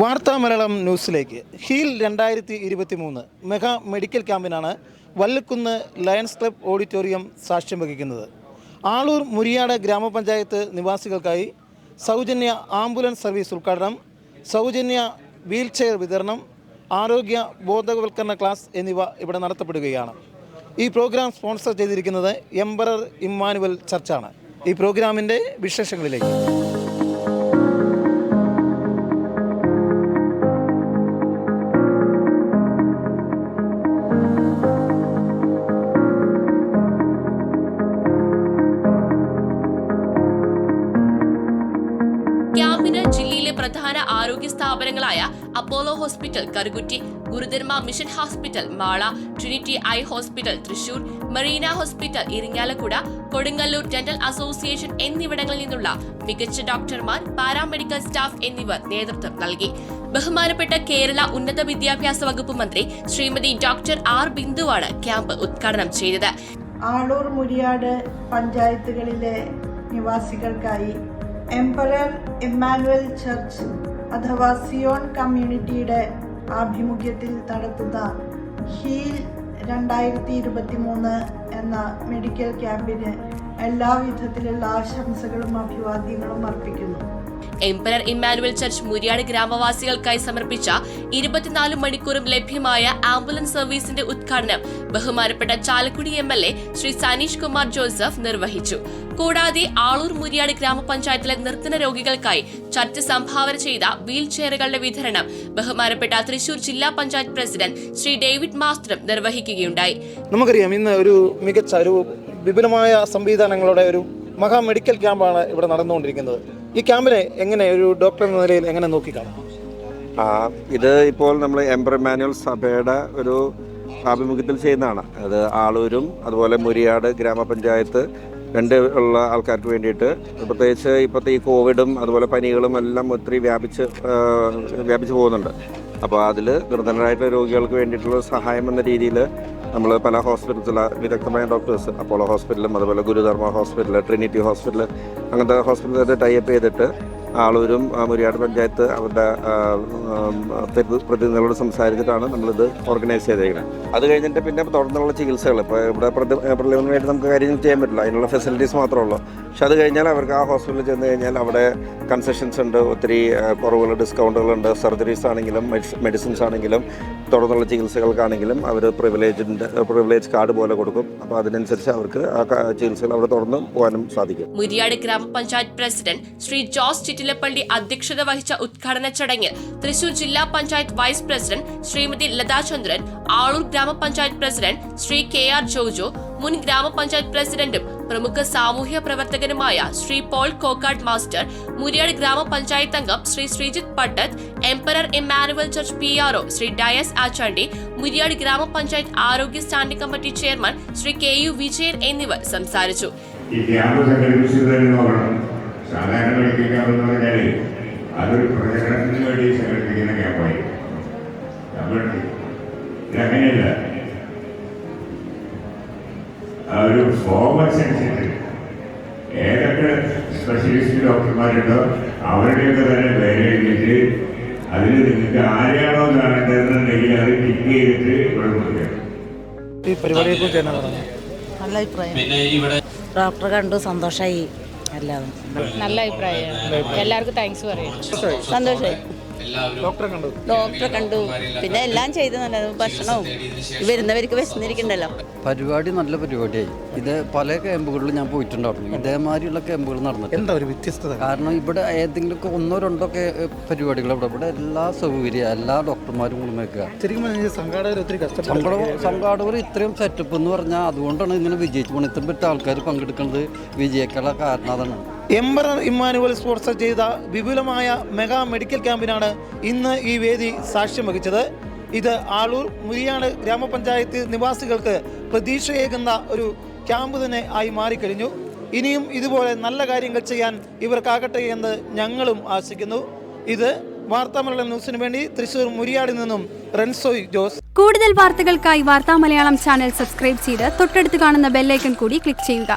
വാർത്താ മലയാളം ന്യൂസിലേക്ക്. ഹീൽ രണ്ടായിരത്തി ഇരുപത്തി മൂന്ന് മെഗാ മെഡിക്കൽ ക്യാമ്പിനാണ് വല്ലക്കുന്ന് ലയൺസ് ക്ലബ് ഓഡിറ്റോറിയം സാക്ഷ്യം വഹിക്കുന്നത്. ആളൂർ മുരിയാട് ഗ്രാമപഞ്ചായത്ത് നിവാസികൾക്കായി സൗജന്യ ആംബുലൻസ് സർവീസ് ഉദ്ഘാടനം സൗജന്യ വീൽ ചെയർ വിതരണം ആരോഗ്യ ബോധവൽക്കരണ ക്ലാസ് എന്നിവ ഇവിടെ നടത്തപ്പെടുകയാണ്. ഈ പ്രോഗ്രാം സ്പോൺസർ ചെയ്തിരിക്കുന്നത് എംബറർ ഇമ്മാനുവൽ ചർച്ചാണ്. ഈ പ്രോഗ്രാമിന്റെ വിശേഷങ്ങളിലേക്ക്. ജില്ലയിലെ പ്രധാന ആരോഗ്യ സ്ഥാപനങ്ങളായ Apollo hospital Karukutty Gurudharma mission hospital Mala Trinity eye hospital Thrissur Marina hospital Irinjalakuda Kodungallur dental association എന്നിവിടങ്ങളിൽ നിന്നുള്ള മികച്ച ഡോക്ടർമാർ പാരാമെഡിക്കൽ സ്റ്റാഫ് എന്നിവർ നേതൃത്വം നൽകി. ബഹുമാനപ്പെട്ട കേരള ഉന്നത വിദ്യാഭ്യാസ വകുപ്പ് മന്ത്രി ശ്രീമതി ഡോക്ടർ ആർ ബിന്ദുവാണ് ക്യാമ്പ് ഉദ്ഘാടനം ചെയ്തത്. ആളൂർ മുരിയാട് പഞ്ചായത്തുകളിലെ നിവാസികൾക്കായി എംപറർ ഇമ്മാനുവൽ ചർച്ച് അഥവാ സിയോൺ കമ്മ്യൂണിറ്റിയുടെ ആഭിമുഖ്യത്തിൽ നടത്തുന്ന ഹീൽ രണ്ടായിരത്തി ഇരുപത്തി മൂന്ന് എന്ന മെഡിക്കൽ ക്യാമ്പിന് എല്ലാവിധത്തിലുള്ള ആശംസകളും അഭിവാദ്യങ്ങളും അർപ്പിക്കുന്നു. എംപറർ ഇമ്മാനുവൽ ചർച്ച് മുരിയാട് ഗ്രാമവാസികൾക്കായി സമർപ്പിച്ച ഇരുപത്തിനാല് മണിക്കൂറും ലഭ്യമായ ആംബുലൻസ് സർവീസിന്റെ ഉദ്ഘാടനം ബഹുമാനപ്പെട്ട Chalakudy M L A Shri Saneesh Kumar Joseph നിർവഹിച്ചു. കൂടാതെ ആളൂർ മുരിയാട് ഗ്രാമപഞ്ചായത്തിലെ നിർത്തന രോഗികൾക്കായി ചർച്ച് സംഭാവന ചെയ്ത വീൽ ചെയറുകളുടെ വിതരണം ബഹുമാനപ്പെട്ട തൃശൂർ ജില്ലാ പഞ്ചായത്ത് പ്രസിഡന്റ് ശ്രീ ഡേവിഡ് മാസ്റ്ററും നിർവഹിക്കുകയുണ്ടായി. നമുക്കറിയാം ഇന്ന് ഒരു മികച്ച ഒരു വിപുലമായ സംവിധാനങ്ങളുടെ ഒരു മഹാ മെഡിക്കൽ ക്യാമ്പാണ് ഇവിടെ നടന്നുകൊണ്ടിരിക്കുന്നത്. ഈ ക്യാമ്പിനെ എങ്ങനെ ഒരു ഡോക്ടർ എന്ന നിലയിൽ എങ്ങനെ നോക്കിക്കാണാം ആ, ഇത് ഇപ്പോൾ നമ്മൾ എംബ്രമാനുവൽ സഭയുടെ ഒരു ആഭിമുഖ്യത്തിൽ ചെയ്യുന്നതാണ്. അത് ആളൂരും അതുപോലെ മുരിയാട് ഗ്രാമപഞ്ചായത്ത് രണ്ട് ഉള്ള ആൾക്കാർക്ക് വേണ്ടിയിട്ട്. പ്രത്യേകിച്ച് ഇപ്പോഴത്തെ ഈ കോവിഡും അതുപോലെ പനികളും എല്ലാം ഒത്തിരി വ്യാപിച്ച് വ്യാപിച്ച് പോകുന്നുണ്ട്. അപ്പോൾ അതിൽ നിർധനരായിട്ടുള്ള രോഗികൾക്ക് വേണ്ടിയിട്ടുള്ള സഹായം എന്ന രീതിയിൽ നമ്മൾ പല ഹോസ്പിറ്റൽസിലെ വിദഗ്ധമായ ഡോക്ടേഴ്സ് അപ്പോളോ ഹോസ്പിറ്റലും അതുപോലെ ഗുരുധർമ്മ ഹോസ്പിറ്റൽ ട്രിനിറ്റി ഹോസ്പിറ്റൽ അങ്ങനത്തെ ടൈ ടൈപ്പ് ചെയ്തിട്ട് ആളൂരും മുരിയാട് പഞ്ചായത്ത് അവരുടെ പ്രതിനിധികളോട് സംസാരിച്ചിട്ടാണ് നമ്മളിത് ഓർഗനൈസ് ചെയ്തേക്കുന്നത് അത് കഴിഞ്ഞിട്ട് പിന്നെ തുടർന്നുള്ള ചികിത്സകൾ ഇപ്പോൾ ഇവിടെ പ്രിലിമിനറി ആയിട്ട് നമുക്ക് കാര്യങ്ങൾ ചെയ്യാൻ പറ്റില്ല. അതിനുള്ള ഫെസിലിറ്റീസ് മാത്രമേ ഉള്ളൂ. പക്ഷെ അത് കഴിഞ്ഞാൽ അവർക്ക് ആ ഹോസ്പിറ്റലിൽ ചെന്ന് കഴിഞ്ഞാൽ അവിടെ കൺസെഷൻസ് ഉണ്ട് ഒത്തിരി കുറവുകൾ ഡിസ്കൗണ്ടുകളുണ്ട് സർജറീസ് ആണെങ്കിലും മെഡിസിൻസ് ആണെങ്കിലും തുടർന്നുള്ള ചികിത്സകൾക്കാണെങ്കിലും അവർ പ്രിവിലേജിന്റെ പ്രിവിലേജ് കാർഡ് പോലെ കൊടുക്കും. അപ്പോൾ അതിനനുസരിച്ച് അവർക്ക് ആ ചികിത്സകൾ അവിടെ തുടർന്ന് പോകാനും സാധിക്കും. മുരിയാട് ഗ്രാമപഞ്ചായത്ത് പ്രസിഡന്റ് ശ്രീ ജോസ് ചിറ്റിലപ്പള്ളി അധ്യക്ഷത വഹിച്ച ഉദ്ഘാടന ചടങ്ങിൽ തൃശൂർ ജില്ലാ panchayat vice president Shrimati Lathachandran Aloor grama panchayat president Shri K R Jojo മുൻ ഗ്രാമപഞ്ചായത്ത് പ്രസിഡന്റും പ്രമുഖ സാമൂഹ്യ പ്രവർത്തകനുമായ ശ്രീ പോൾ കോക്കാട് മാസ്റ്റർ മുരിയാട് ഗ്രാമപഞ്ചായത്ത് അംഗം Shri Sreejith Pattath emperor Emmanuel church P R O Shri Dias Achandi Muriyad grama panchayat ആരോഗ്യ standing committee chairman Shri K U Vijayan എന്നിവർ സംസാരിച്ചു. സാധാരണ മെഡിക്കൽ ക്യാമ്പ് എന്ന് പറഞ്ഞാൽ അതൊരു പ്രചരണത്തിന് വേണ്ടി സംഘടിപ്പിക്കുന്ന ക്യാമ്പായി. ഇതങ്ങനെയല്ല. ആ ഒരു ഫോം അനുസരിച്ചിട്ട് ഏതൊക്കെ സ്പെഷ്യലിസ്റ്റ് ഡോക്ടർമാരുണ്ടോ അവരുടെയൊക്കെ തന്നെ പേര് എഴുതിയിട്ട് അതിൽ നിങ്ങൾക്ക് ആരെയാണോ കാണേണ്ടതെന്നുണ്ടെങ്കിൽ അത് ടിക്ക് ചെയ്തിട്ട് ഇവിടെ കൊടുക്കുക. നല്ല അഭിപ്രായം. ഡോക്ടറെ കണ്ടു സന്തോഷമായി എല്ലാവരും നല്ല അഭിപ്രായമാണ്. എല്ലാവർക്കും താങ്ക്സ് പറയാം. സന്തോഷമായി ഡോക്ടറെ കണ്ടു. ഡോക്ടറെ കണ്ടു. പിന്നെ എല്ലാം ചെയ്തു നല്ല ഭക്ഷണവും. വരുന്നവർക്ക് വിശന്നിരിക്കണ്ടല്ലോ. പരിപാടി നല്ല പരിപാടിയായി. ഇത് പല ക്യാമ്പുകളിലും ഞാൻ പോയിട്ടുണ്ടായിരുന്നു. ഇതേമാതിരിയുള്ള ക്യാമ്പുകൾ നടന്നു എന്താ ഒരു വ്യത്യസ്തത? കാരണം ഇവിടെ ഏതെങ്കിലും ഒന്നോ രണ്ടോ ഒക്കെ പരിപാടികൾ ഇവിടെ ഇവിടെ എല്ലാ സൗകര്യം എല്ലാ ഡോക്ടർമാരും കൂടി നിൽക്കുക സംഘാടകർ ഇത്രയും സെറ്റപ്പ് എന്ന് പറഞ്ഞാൽ അതുകൊണ്ടാണ് ഇങ്ങനെ വിജയിച്ചു പോണത് ഇത്രയും പറ്റ ആൾക്കാർ പങ്കെടുക്കുന്നത്. വിജയിക്കാനുള്ള കാരണം അതാണ് എംബറർ ഇമ്മാനുവൽ സ്പോൺസർ ചെയ്ത വിപുലമായ മെഗാ മെഡിക്കൽ ക്യാമ്പിനാണ് ഇന്ന് ഈ വേദി സാക്ഷ്യം വഹിച്ചത്. ഇത് ആളൂർ മുരിയാട് ഗ്രാമപഞ്ചായത്ത് നിവാസികൾക്ക് പ്രതീക്ഷയേകുന്ന ഒരു ക്യാമ്പ് തന്നെ ആയി മാറിക്കഴിഞ്ഞു. ഇനിയും ഇതുപോലെ നല്ല കാര്യങ്ങൾ ചെയ്യാൻ ഇവർക്കാകട്ടെ എന്ന് ഞങ്ങളും ആശിക്കുന്നു. ഇത് വാർത്താമലയാളം ന്യൂസിന് വേണ്ടി തൃശൂർ മുരിയാടിൽ നിന്നും റെൻസോയ് ജോസ്. കൂടുതൽ വാർത്തകൾക്കായി വാർത്താ മലയാളം ചാനൽ സബ്സ്ക്രൈബ് ചെയ്ത് തൊട്ടടുത്ത് കാണുന്ന ബെല്ലൈക്കൺ കൂടി ക്ലിക്ക് ചെയ്യുക.